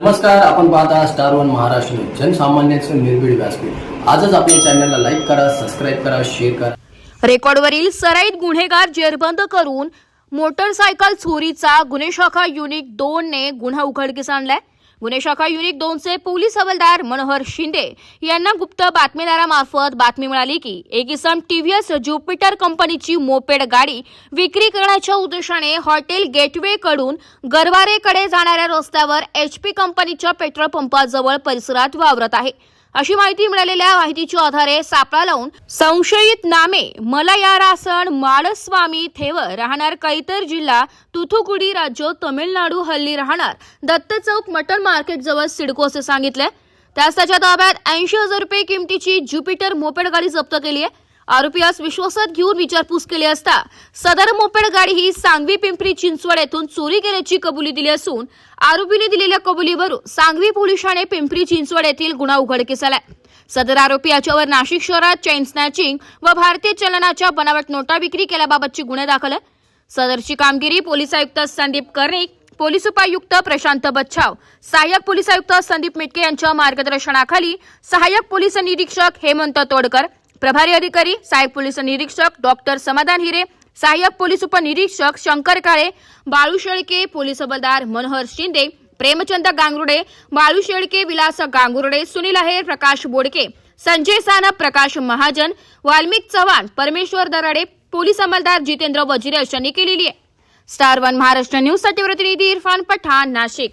नमस्कार आपण पाहता स्टार वन महाराष्ट्र न्यूज. जनसामान्यांचे निर्भीड व्यासपीठ. आजच आपल्या चॅनलला लाईक करा सबस्क्राईब करा शेअर करा. रेकॉर्डवरील सराईत गुन्हेगार जेरबंद करून मोटरसायकल चोरीचा गुन्हे शाखा युनिट दोन ने गुन्हा उघडकीस आणलाय. गुन्हे शाखा युनिट दोनचे पोलीस हवालदार मनोहर शिंदे यांना गुप्त बातमीदारामार्फत बातमी मिळाली की एक इसम टीव्हीएस ज्युपिटर कंपनीची मोपेड गाडी विक्री करण्याच्या उद्देशाने हॉटेल गेटवे कडून गरवारेकडे जाणाऱ्या रस्त्यावर एचपी कंपनीच्या पेट्रोल पंपाजवळ परिसरात वावरत आहे. अशी माहिती मिळालेल्या माहितीच्या आधारे सापळा लावून संशयित नामे मलयारासन माळस्वामी थेवर राहणार कैतर जिल्हा तुथुकुडी राज्य तमिळनाडू हल्ली राहणार. दत्त चौक मटन मार्केट जवळ सिडको असे सांगितले. त्याच त्याच्या ताब्यात ऐंशी हजार रुपये किमतीची ज्युपिटर मोपेड गाडी जप्त केली आहे. आरोपीस विश्वासात घेऊन विचारपूस केली असता सदर मोपेड गाडी ही सांगवी पिंपरी चिंचवड येथून चोरी केल्याची कबुली दिली असून आरोपीने दिलेल्या कबुलीवरून सांगवी पोलिसांनी पिंपरी चिंचवड येथील गुन्हा उघडकीस आलाय. सदर आरोपी याच्यावर नाशिक शहरात चेन स्नॅचिंग व भारतीय चलनाच्या बनावट नोटा विक्री केल्याबाबतची गुन्हे दाखल आहे सदरची कामगिरी पोलीस आयुक्त संदीप कर्णिक पोलीस उपायुक्त प्रशांत बच्छाव सहाय्यक पोलीस आयुक्त संदीप मिटके यांच्या मार्गदर्शनाखाली सहाय्यक पोलीस निरीक्षक हेमंत तोडकर प्रभारी अधिकारी साहेब पोलीस निरीक्षक डॉक्टर समाधान हिरे सहाय्यक पोलीस उपनिरीक्षक शंकर काळे बाळू शेळके पोलीस हवालदार मनोहर शिंदे प्रेमचंद गांगरुडे बाळू शेळके विलास गांगुर्डे सुनील आहेर प्रकाश बोडके संजय सानप प्रकाश महाजन वाल्मिक चव्हाण परमेश्वर दराडे पोलीस अंमलदार जितेंद्र वजिरे अशांनी केलेली आहे. स्टार वन महाराष्ट्र न्यूजसाठी प्रतिनिधी इरफान पठाण नाशिक.